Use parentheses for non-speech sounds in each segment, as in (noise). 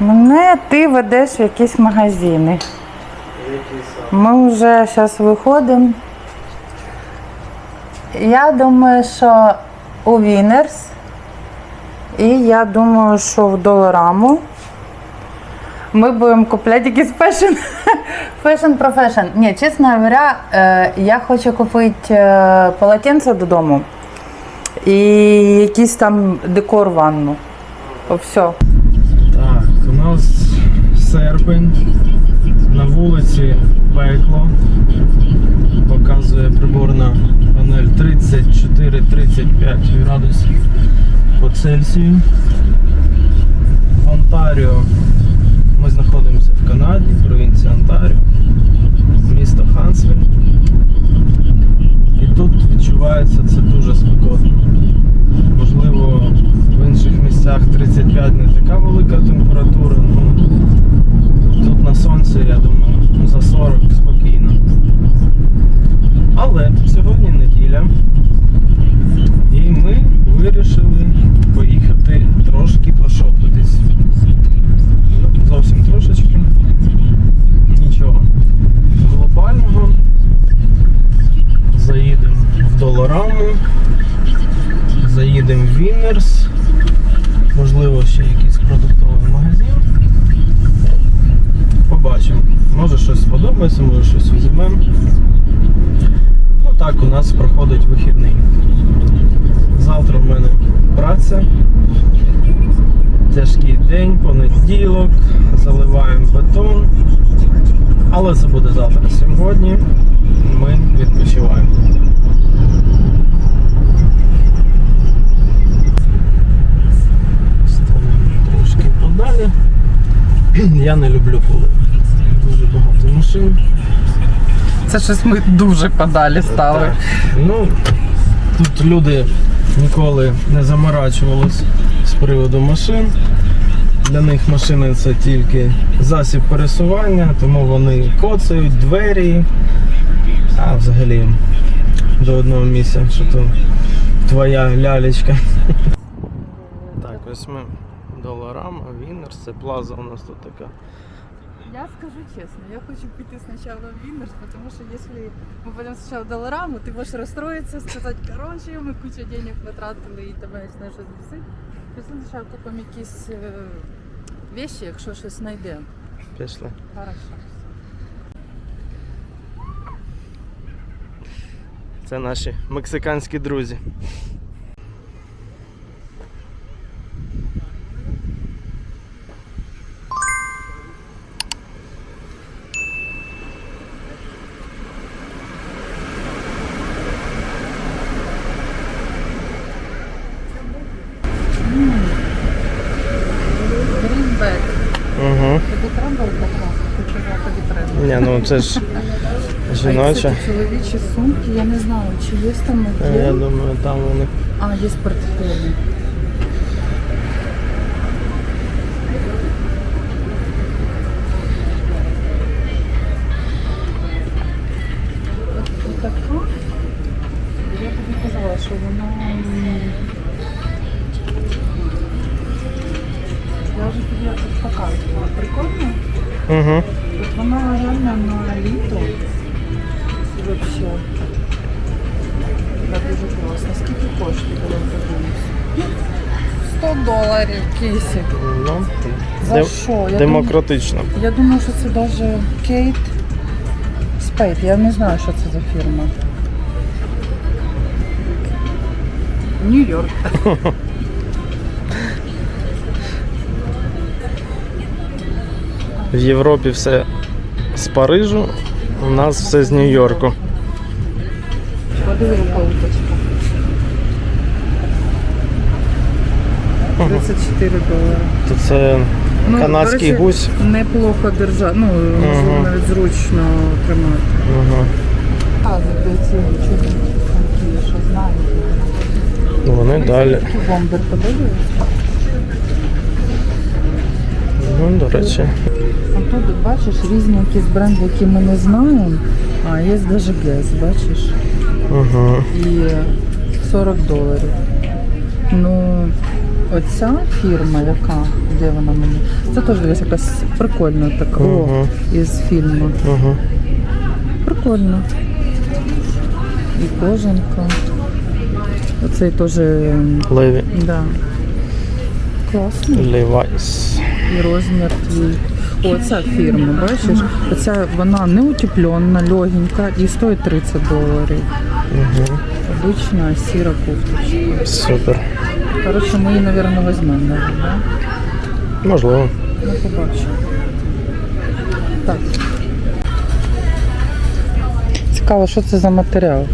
Мене ти ведеш в якісь магазини. Ми вже зараз виходимо. Я думаю, що у Вінерс. І я думаю, що в Долараму. Ми будемо купляти якийсь фешн. Фешн профешн. Ні, чесно говоря, е, я хочу купити е, полотенце додому і якийсь там декор в ванну. Все. Так, у нас серпень. На вулиці пекло. Показує приборна панель 34-35 градусів по Цельсію. В Онтаріо ми знаходимося в Канаді, провінція Онтаріо, місто Хансвіль. І тут відчувається це дуже спекотно. Можливо, в інших місцях 35 не така велика температура, ну тут на сонці, я думаю, за 40 спокійно. Але сьогодні неділя. І ми вирішили поїхати трошки пошопитись. Ну, зовсім трошечки. Нічого глобального. Заїдемо в Долораму. Заїдемо в Віннерс. Можливо, ще якийсь продуктовий магазин. Побачимо. Може щось сподобається, може щось візьмемо. Ну так, у нас проходить вихідний. Завтра в мене праця. Тяжкий день, понеділок, заливаємо бетон. Але це буде завтра. Сьогодні ми відпочиваємо. Подалі. (clears throat) Я не люблю, коли дуже багато машин. Це щось ми дуже подалі стали. Так. Ну, тут люди ніколи не заморачувались з приводу машин. Для них машини це тільки засіб пересування, тому вони коцають двері, а взагалі до одного місця, що то твоя лялечка. Так, ось ми доларама, Вінерс, це плаза у нас тут така. Я скажу честно, я хочу пойти сначала в Виннерс, потому что если мы пойдем сначала в Долараму, ты можешь расстроиться, сказать, короче, ми кучу денег потратили і тебе щось бісить. Після сначала купимо якісь е, вещи, якщо щось знайдемо. Пішли. Хорошо. Це наші мексиканські друзі. Грінбек. Угу. Тобі треба така? Ти казав, тобі треба. Ні, ну це ж жіноча. чоловічі сумки, я не знаю, чи є там Е, Я думаю, там вони. А, є портфелі. Показувала. Прикольно? Угу. От вона реально на літо. Вообще. Вона дуже класна. Скільки коштує, коли подивимось? 100 доларів кейсик. Ну, За дем- що? Я демократично. Я думаю, що це навіть Кейт Спейт. Я не знаю, що це за фірма. Нью-Йорк. (laughs) В Європі все з Парижу, у нас все з Нью-Йорку. Подиви упауточку. 34 долари. То це Ну, канадський речі, гусь. Неплохо держати. Ну, можливо, навіть зручно тримати. Угу. А, за ці чудові я що знаю. Ну, Вони далі. Бомбер подивився. Ну, до речі. А тут бачиш різні якісь бренди, які ми не знаємо. А, є навіть Guess, бачиш? Угу. І 40 доларів. Ну, оця фірма, яка, де вона мені? Це теж десь якась прикольна така. О, із фільму. Угу. Прикольно. І кожанка. Оцей теж, м, Леві. да. Класно. Levi's. І розмір твій. О, ця фірма, бачиш? Оця вона не утеплена, легенька і стоїть 30 доларів. Угу. Обична сіра кофточка. Супер. Коротше, ми її, мабуть, візьмемо, навіть, да? Можливо. Ну, побачимо. Так. Цікаво, що це за матеріал?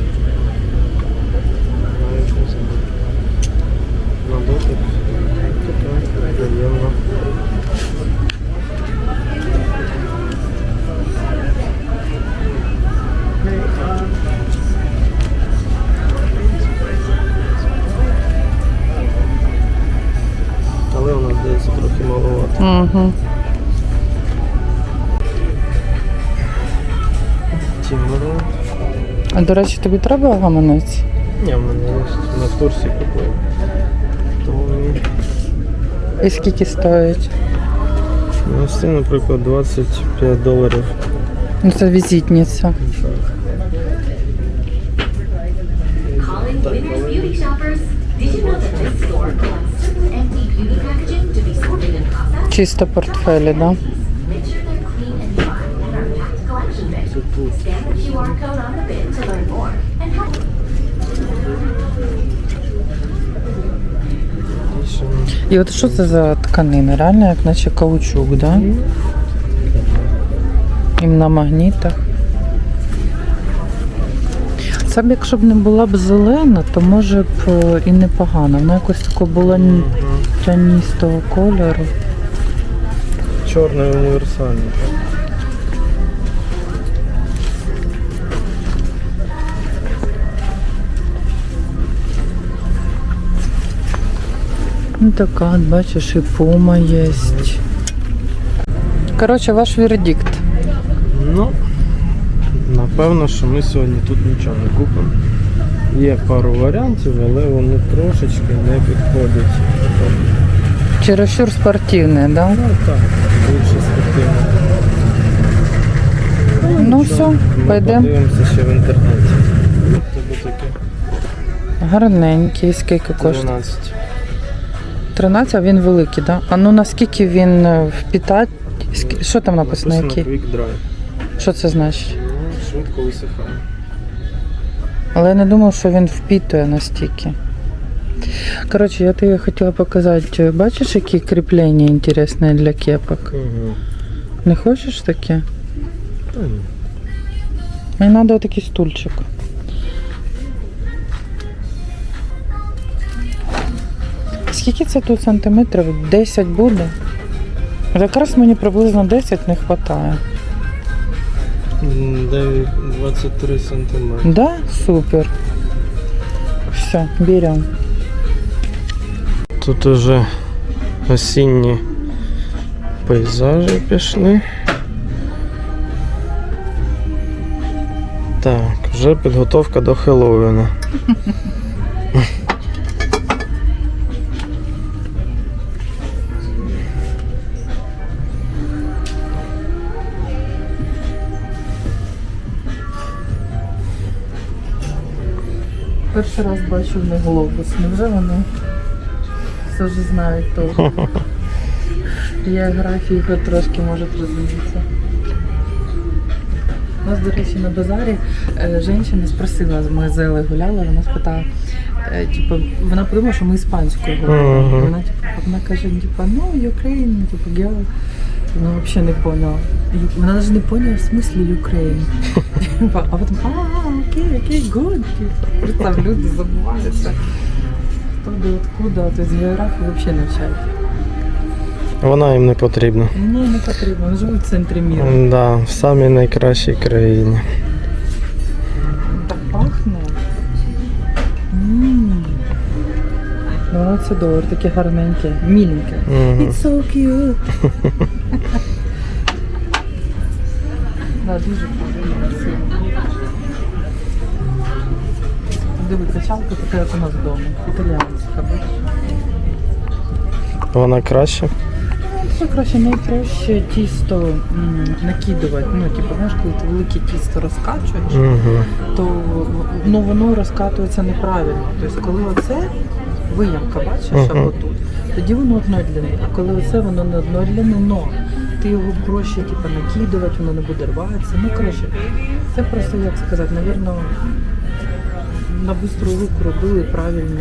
Угу. А до речі, тобі треба гаманець? Ні, в мене є на в Турції мені І скільки стоїть? ну, ось це, наприклад, 25 доларів. Ну, це візитниця. Calling Winners Beauty Shoppers. Did you know that this store collects certain empty beauty packaging Чисто портфелі, да? І от що це за тканина? Реально, як наче каучук, да? І на магнітах. Це б якщо б не була б зелена, то може б е, і непогано. Вона якось такого була тяністого кольору. Чорний універсальний. Ну така, бачиш, і пума є. Коротше, ваш вердикт. Ну, напевно, що ми сьогодні тут нічого не купимо. Є пару варіантів, але вони трошечки не підходять. Чересчур спортивне, да? Ну так, більше спортивно. Ну все, пойдемо. подивимося ще в інтернеті. Тобі таке Гарненький, скільки коштує? 12. 13, а він великий, да? А ну наскільки він е, впітать? Скі- Що там написано? Написано Який? Quick Dry. Що це значить? Ну, швидко висихає. Але я не думав, що він впітує настільки. Коротше, я тобі хотіла показати, бачиш, які кріплення інтересні для кепок? Угу. Не хочеш таке? Та ні. Мені треба такий стульчик. Скільки це тут сантиметрів? 10 буде? Якраз мені приблизно 10 не вистачає. 23 сантиметри. Да? Супер. Все, берем. Тут уже осінні пейзажі пішли. Так, вже підготовка до Хеллоуіна. Перший раз бачу в них глобус. Невже вони все ж знають теж? Географії (laughs) хоч трошки можуть розумітися. У нас, до речі, на базарі е, жінка спросила, ми з Елею гуляли, вона спитала, е, типу, вона подумала, що ми іспанською говоримо. Вона, типу, вона каже, типу, ну, Ukraine, типу, girl. Вона взагалі не поняла. І Вона навіть не поняла в смислі Ukraine. (laughs) Типа, А потім, а, окей, окей, good. Там люди забуваються. Хто откуда, то з географії взагалі навчають. Вона їм не потрібна. Ні, не потрібно, вони живуть в центрі міра. Да, в самій найкращій країні. Так пахне. Ммм. 12 доларів, таке гарненьке, міленьке. Мгм. It's so cute. (laughs) да, дуже красиво. Диви, качалка така, як у нас вдома. Італіанська? Вона краще. Все краще, найкраще тісто м, накидувати. Ну, типу, знаєш, коли ти велике тісто розкачуєш, Угу. то ну, воно розкатується неправильно. Тобто, коли оце виямка, бачиш, Мгм. або тут, тоді воно однодленне. А коли оце воно не однодленне, но ти його проще типу, накидувати, воно не буде рватися. Ну, коротше, це просто, як сказати, навірно, на бистру руку робили правильні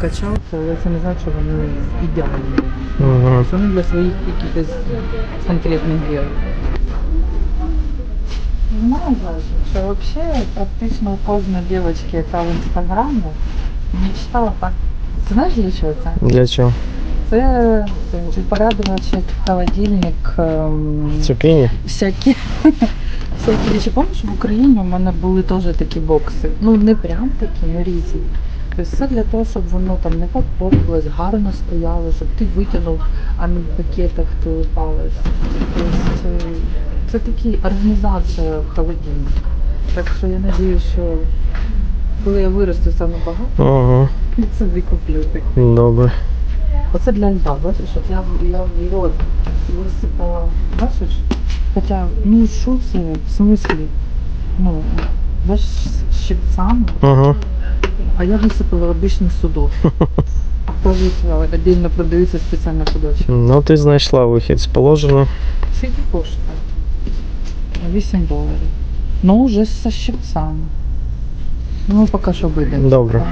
качалки, але це не значить, що вони ідеальні. Угу. Вони для своїх якихось конкретних дел. Знаю, що взагалі практично у кожної дівчинки, яка в інстаграмі, мечтала так. Ти знаєш для чого це? Для чого? Це упорядочить холодильник, ем, Цукіні? всякі, Всякі речі. Пам'ятаєш, в Україні у мене були теж такі бокси. Ну не прям такі, ну різні. Тобто все для того, щоб воно там не попортилось, гарно стояло, щоб ти витягнув, а не в пакетах телепалось. Тобто е, це такі організація в холодильник. Так що я надію, що коли я виросту саме багато, Угу. я собі куплю. Добре. Оце для льда, бачиш, от я, я в льод висипала, бачиш? Хоча, ну що це, в смислі? Ну, бачиш, з щипцями, Угу. а я висипала обичний судок. (laughs) Повісила, віддільно продаються спеціально судочки. Ну ти знайшла вихід з положення. Скільки коштує? 8 доларів. Ну, вже зі щипцями. Ну, поки що вийдемо. Добре.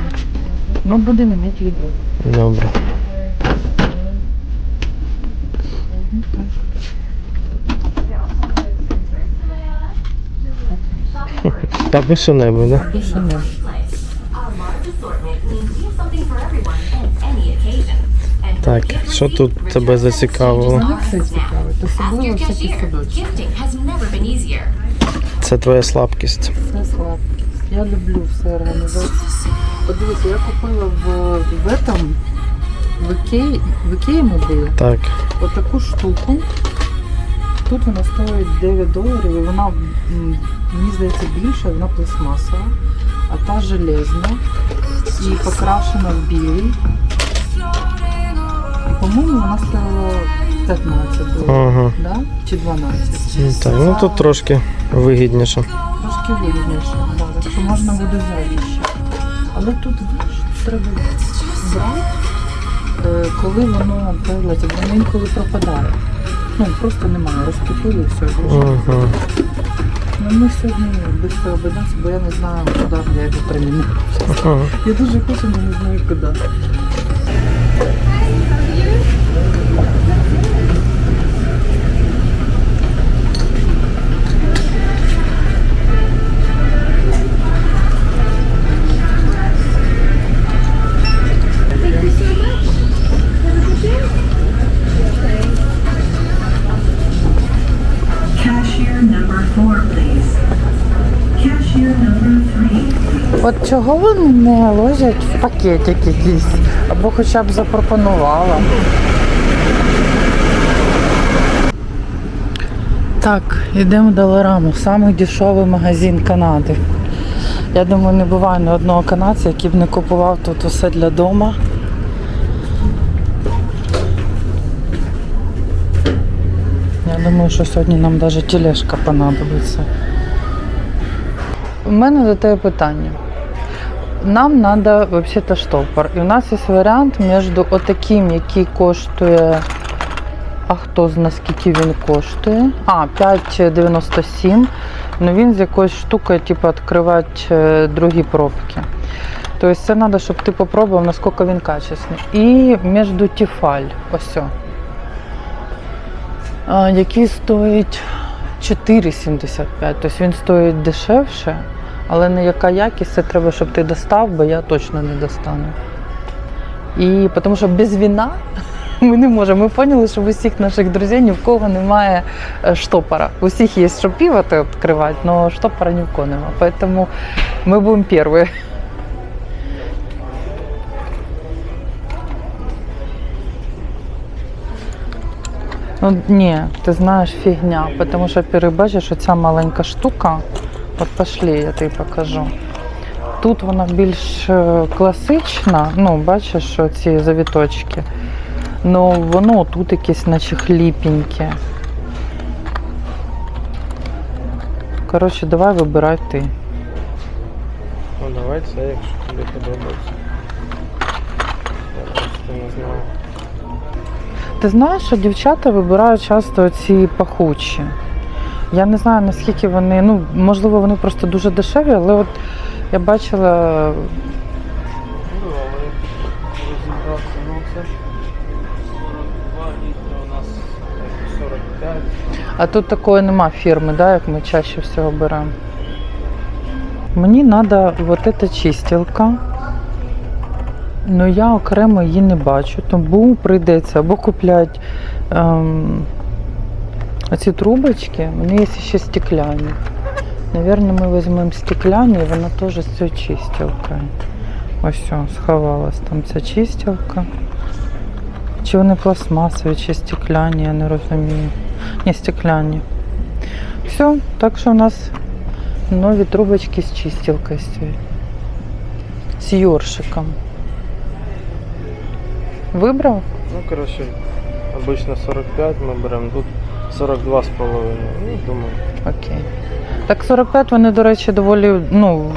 Ну, будемо мати відео. Добре. Any occasion. And Так, що тут тебе зацікавило? особливо всякі. Це твоя слабкість. Це слабкість. Я люблю все організувати. Подивіться, я купила в, в этом, в Ікеї, в Ікеї ми були, Так. отаку штуку. Тут вона стоїть 9 доларів і вона, мені здається, більша, вона пластмасова, а та железна і покрашена в білий. По-моєму, вона стоїла 15 доларів, Ага. да? чи 12. Ну, Так, ну тут трошки вигідніше. Трошки вигідніше, да, так що можна буде ще. Але тут треба брати, е, коли воно появляється, воно інколи пропадає. Ну, просто немає, розкупили і все. Ага. Ну, ми сьогодні швидко обійдемося, бо я не знаю, куди я його приміню. Ага. Я дуже хочу, але не знаю куди. От чого вони не ложать в пакетик якийсь? Або хоча б запропонувала. Так, йдемо до Лораму, самий дешевий магазин Канади. Я думаю, не буває ні одного канадця, який б не купував тут усе для дому. Я думаю, що сьогодні нам навіть тележка понадобиться. У мене до тебе питання. Нам треба взагалі штопор. І у нас є варіант між отаким, який коштує. А хто знає, скільки він коштує? А, 5,97. Ну він з якоюсь штукою, типу, відкривати е, другі пробки. Тобто це треба, щоб ти попробував, наскільки він качественний. І між Тіфаль, ось. який стоїть 4,75. Тобто він стоїть дешевше, але не яка якість, це треба, щоб ти достав, бо я точно не достану. І тому що без віна (laughs) ми не можемо. Ми поняли, що в усіх наших друзів ні в кого немає е, штопора. У всіх є що пиво відкривати, але штопора ні в кого немає. Тому ми будемо перші. Ну ні, ти знаєш фігня, тому що перебачиш, оця маленька штука. От пошли, я тобі покажу. Тут вона більш е, класична, ну, бачиш, ці завіточки. Ну, воно тут якесь, наче хліпеньке. Коротше, давай вибирай ти. Ну давай це, якщо тобі подобається. Я не знаю. Ти знаєш, що дівчата вибирають часто ці пахучі. Я не знаю, наскільки вони, ну, можливо, вони просто дуже дешеві, але от я бачила, Ну, але розібратися, це ж 42 літри у нас 45. а тут такої нема фірми, да, як ми чаще всього беремо. Мені треба вот эта чистілка. Ну я окремо її не бачу, тому прийдеться або купляти ем, оці трубочки, вони є ще стекляні. Навірно, ми візьмемо стекляні, і вона теж з цією чистілкою. Ось все, сховалась там ця чистілка. Чи вони пластмасові, чи стекляні, я не розумію. Ні, стекляні. Все, так що у нас нові трубочки з чистілкою стоять. З йоршиком. Вибрав? Ну, коротше, обично 45 ми беремо, тут 42 з половиною. Ну, думаю. Окей. Так 45 вони, до речі, доволі ну,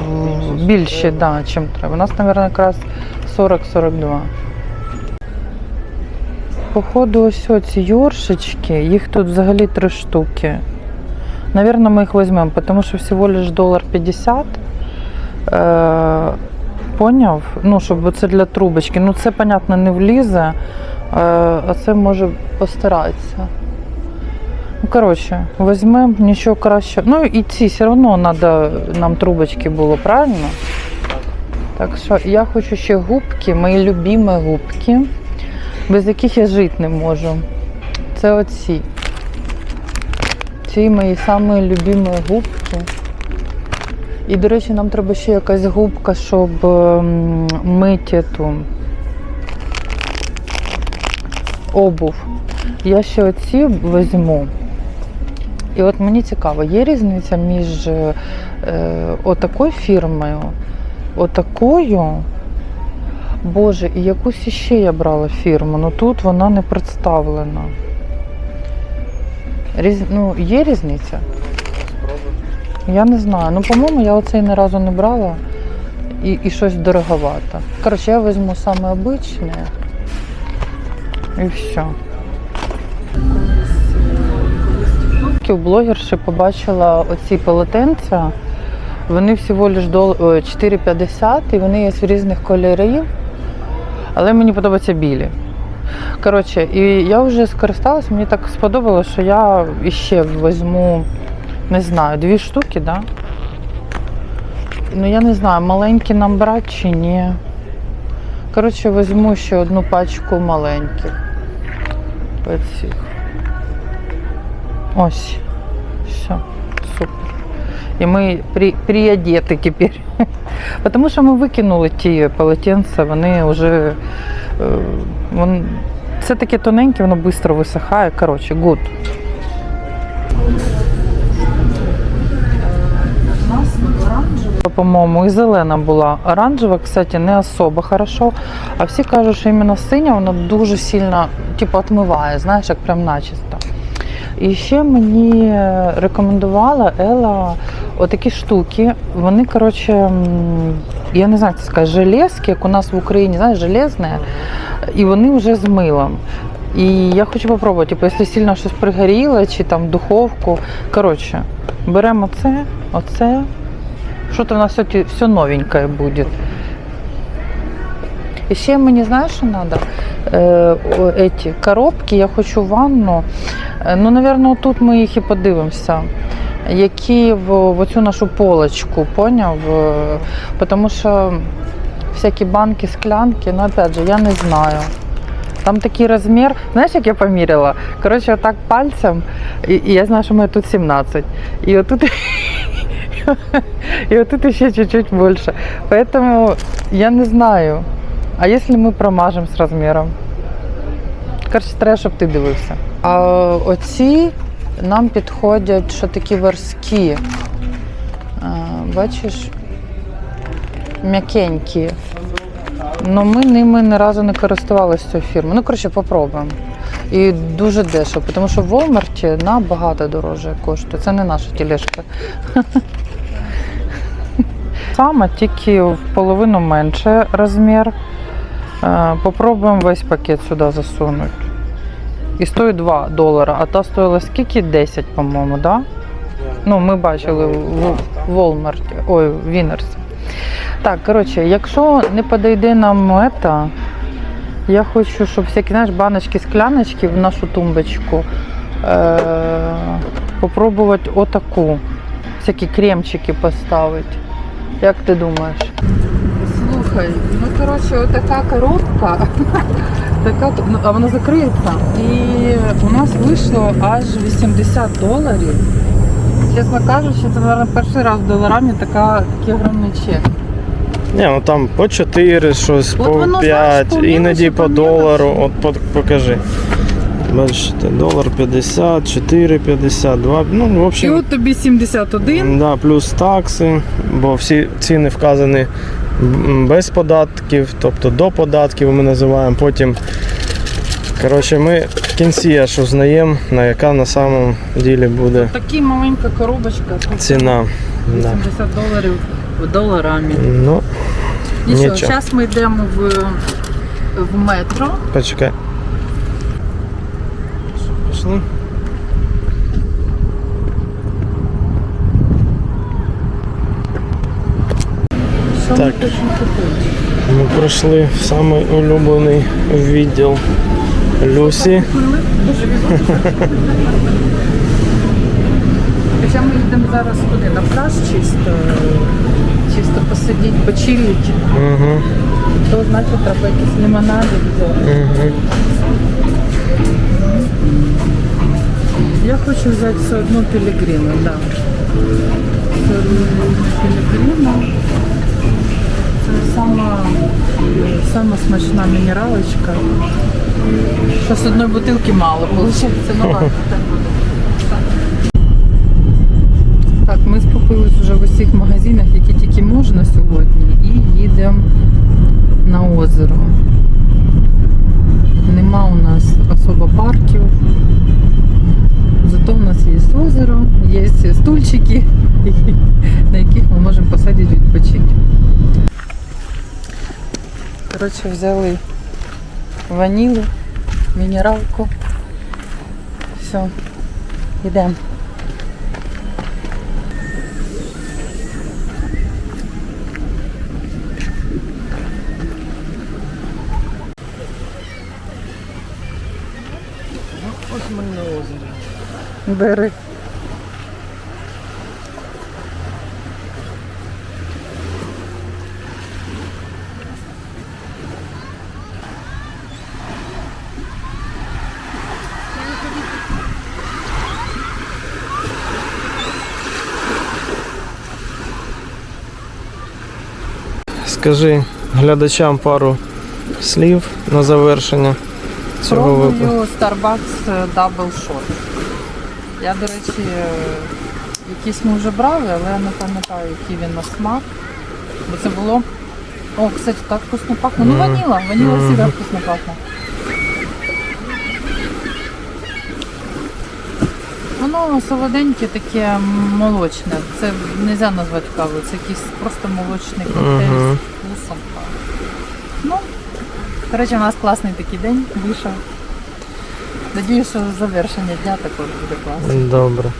більші, да, чим треба. У нас, мабуть, якраз 40-42. Походу, ось ці йоршички, їх тут взагалі три штуки. Наверное, ми їх візьмемо, тому що всього лиш долар 50. Е, поняв? Ну, щоб це для трубочки. Ну, це, понятно, не влізе, е, а це може постаратися. Ну, коротше, візьмемо нічого краще. Ну і ці все одно треба нам трубочки було, правильно? Так що я хочу ще губки, мої любимі губки, без яких я жити не можу. Це оці. Ці мої самі любимі губки. І, до речі, нам треба ще якась губка, щоб ем, мити ту обув. Я ще оці візьму. І от мені цікаво, є різниця між е, отакою фірмою, отакою. Боже, і якусь іще я брала фірму, але тут вона не представлена. Різ... Ну, є різниця? Я не знаю. Ну, по-моєму, я оцей ні разу не брала і, і щось дороговато. Коротше, я візьму саме обичне. І все. У блогерші побачила оці полотенця. Вони всього лиш 4,50 і вони є з різних кольорів, але мені подобаються білі. Коротше, і я вже скористалась, мені так сподобалось, що я іще візьму, не знаю, дві штуки, да? Ну я не знаю, маленькі нам брати чи ні. Коротше, візьму ще одну пачку маленьких. Оцих. Ось. Все, супер. І ми при, приодети тепер. (laughs) Тому що ми викинули ті полотенця, вони вже. Е, вон, це таке тоненьке, воно швидко висихає. Коротше, гуд. По-моєму, і зелена була. Оранжева, кстати, не особо хорошо. А всі кажуть, що іменно синя вона дуже сильно типу, отмиває, знаєш, як прям начисто. І ще мені рекомендувала Ела отакі штуки. Вони, коротше, я не знаю, як це сказати, железки, як у нас в Україні, знаєш, железне, і вони вже з милом. І я хочу попробувати, типу, якщо сильно щось пригоріло, чи там духовку. Коротше, беремо це, оце. Що-то у нас все, все новенькое буде. І ще мені знаєш, що треба? Е, коробки, я хочу ванну. Е, Ну, напевно, тут ми їх і подивимося. Які в, в оцю нашу полочку, поняв? Е, Тому що всякі банки, склянки, ну опять же, я не знаю. Там такий розмір, знаєш, як я поміряла? Коротше, отак пальцем, і, і я знаю, що мене тут 17. І отут, і отут ще чуть-чуть більше. Поэтому я не знаю. А якщо ми промажемо з розміром? Коротше, треба, щоб ти дивився. А оці нам підходять, що такі версткі. А, бачиш? М'якенькі. Ну ми ними ні разу не користувалися цією фірмою. Ну, коротше, попробуємо. І дуже дешево, тому що в Walmart набагато дороже коштує. Це не наша тележка. (laughs) Саме тільки в половину менше розмір. Е, Попробуємо весь пакет сюди засунути. І стоїть 2 долара, а та стоїла скільки? 10, по-моєму, так? Да? Ну, ми бачили в, Walmart, ой, в Вінерсі. Так, коротше, якщо не подойде нам ета, я хочу, щоб всякі знаєш, баночки, скляночки в нашу тумбочку е- попробувати отаку. Всякі кремчики поставити. Як ти думаєш? Слухай, ну коротше, отака коробка, така, ну, а вона закриється. І у нас вийшло аж 80 доларів. Чесно кажучи, це, мабуть, перший раз в доларами така, такий огромний чек. Ні, ну там по 4 щось, От по воно, 5, знаєш, по іноді по по долару. От по- покажи. Бачите, долар 50, 4,50, 2. Ну, в І общем, от тобі 71. да, плюс такси, бо всі ціни вказані без податків, тобто до податків ми називаємо. Потім, коротше, ми в кінці аж узнаємо, на яка на самом ділі буде Такі маленька коробочка. ціна. Да. 80 доларів в доларами. Ну, Нічого, Нічого. зараз ми йдемо в, в метро. почекай. Пішли? Так. ми пройшли в самий улюблений відділ Люсі. Хоча ми йдемо зараз куди? На пляж чисто, чисто посидіти, почилити. Угу, То значить треба якісь лимонади взяти. угу. Я хочу взяти все одно пілігрими, так. Да. Все одно. Це сама, сама смачна мінералочка. Щось одної бутилки мало, виходить. Ну ладно. Так, ми скупились вже в усіх магазинах, які тільки можна сьогодні, і їдемо на озеро. Нема у нас особо парків. Зато у нас є озеро, є стульчики, (laughs) на яких ми можемо Коротше, взяли ванілу, мінералку. Все, йдемо. Бери. Скажи глядачам пару слів на завершення цього випуску. Пробую Starbucks е, Double Shot. Я, до речі, е, якісь ми вже брали, але я не пам'ятаю, який він на смак. Бо це було. О, кстати, так вкусно пахне. Ну, ваніла, ваніла завжди вкусно пахне. Воно солоденьке, таке молочне. Це не можна назвати кавою, це якийсь просто молочний коктейль Мгм. з вкусом. Ну, коротше, у нас класний такий день вийшов. Надіюсь, що завершення дня також буде класно. Добре.